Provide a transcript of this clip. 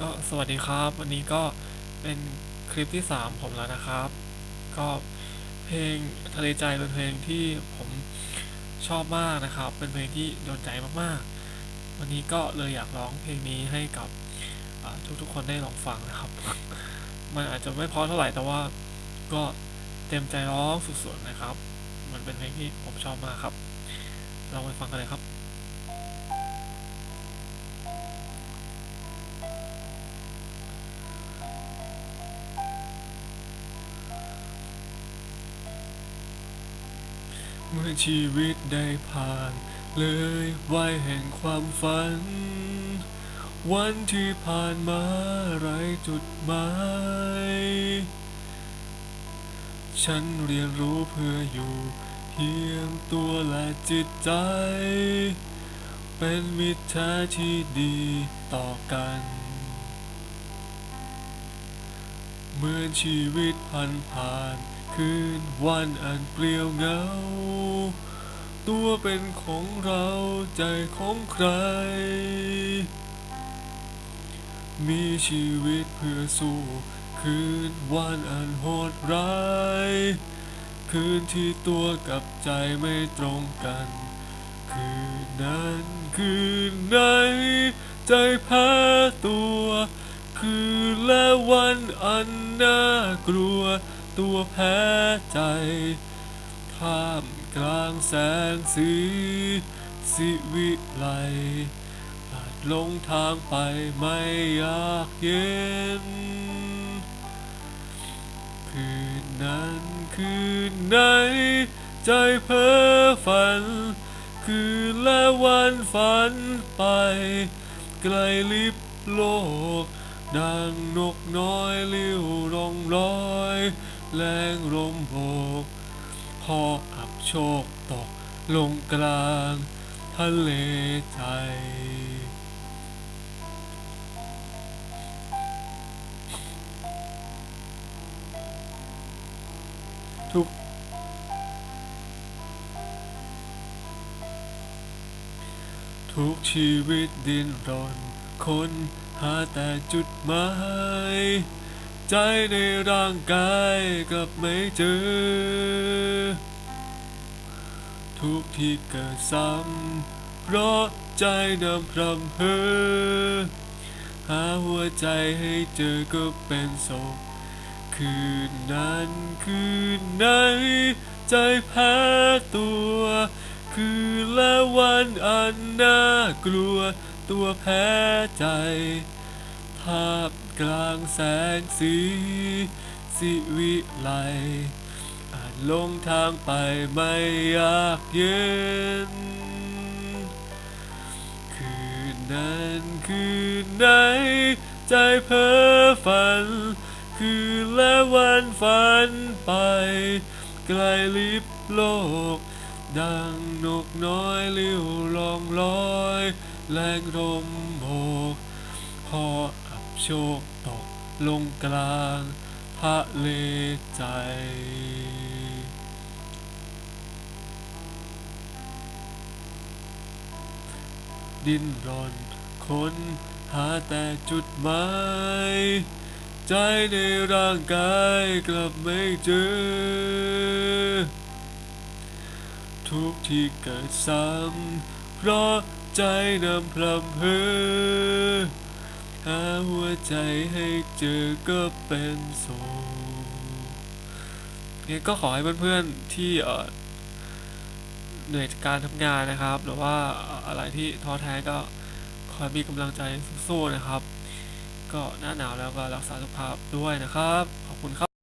ก็สวัสดีครับ วันนี้ก็เป็นคลิปที่ 3 ผมแล้วนะครับ ก็เพลงทะเลใจเป็นเพลงที่ผมชอบมากนะครับ เป็นเพลงที่โดนใจมากๆ วันนี้ก็เลยอยากร้องเพลงนี้ให้กับทุกๆคนได้ลองฟังนะครับ มันอาจจะไม่เพราะเท่าไหร่แต่ว่าก็เต็มใจร้องสุดๆนะครับ มันเป็นเพลงที่ผมชอบมากครับลองไปฟังกันเลยครับ เมื่อชีวิตได้ผ่าน เลยวัยแห่งความฝัน วันที่ผ่านมาไรจุดหมาย ฉันเรียนรู้เพื่ออยู่เพียงตัวและจิตใจ เป็นมิตรแท้ที่ดีต่อกัน เมื่อชีวิตพันผ่าน คืนวันอันเปลี่ยวเหงา ตัวเป็นของเราใจของใคร มีชีวิตเพื่อสู้คืนวันอันโหดร้าย คืนที่ตัวกับใจไม่ตรงกัน คืนนั้นคืนไหน ใจแพ้ตัว คืนและวันอันน่ากลัว ตัวแพ้ใจ ท่ามกลางแสงสีสิวิไลพลาดลงทางไปไม่อยากเย็น คืนนั้นคืนไหน ใจเพ้อฝัน คืนและวันฝันไป ไกลลิบโลกดังนกน้อยเลิ้ยวรองลอย แรงลมโบกพออับโชคตกลงกลางทะเลใจ ทุก ทุกชีวิตดิ้นรน คนหาแต่จุดหมาย ใจในร่างกายกลับไม่เจอ ทุกที่เกิดซ้ำเพราะใจนำพรำเพอหาหัวใจให้เจอก็เป็นศพคืนนั้นคืนไหน ใจแพ้ตัว คืนและวันอันน่ากลัวตัวแพ้ใจ ภาพกลางแสงสี สิวิไลอาจลงทางไปไม่อยากเย็น คืนนั้นคืนไหน ใจเพ้อฝัน คืนและวันฝันไป ไกลลิบโลก ดังนกน้อยลิ้วลองลอย แรงลมโบกพอ โชคตกลงกลางทะเลใจ ดิ้นรนค้นหาแต่จุดหมาย ใจในร่างกายกลับไม่เจอ ทุกที่เกิดซ้ำเพราะใจนำพรำเพอ หาหัวใจให้เจอก็เป็นโศกงั้นก็ขอให้เพื่อนๆที่เอ่อเหนื่อยจากการทำงานนะครับ หรือว่าอะไรที่ท้อแท้ก็ขอให้มีกำลังใจสู้ๆนะครับ ก็หน้าหนาวแล้วก็รักษาสุขภาพด้วยนะครับ ขอบคุณครับ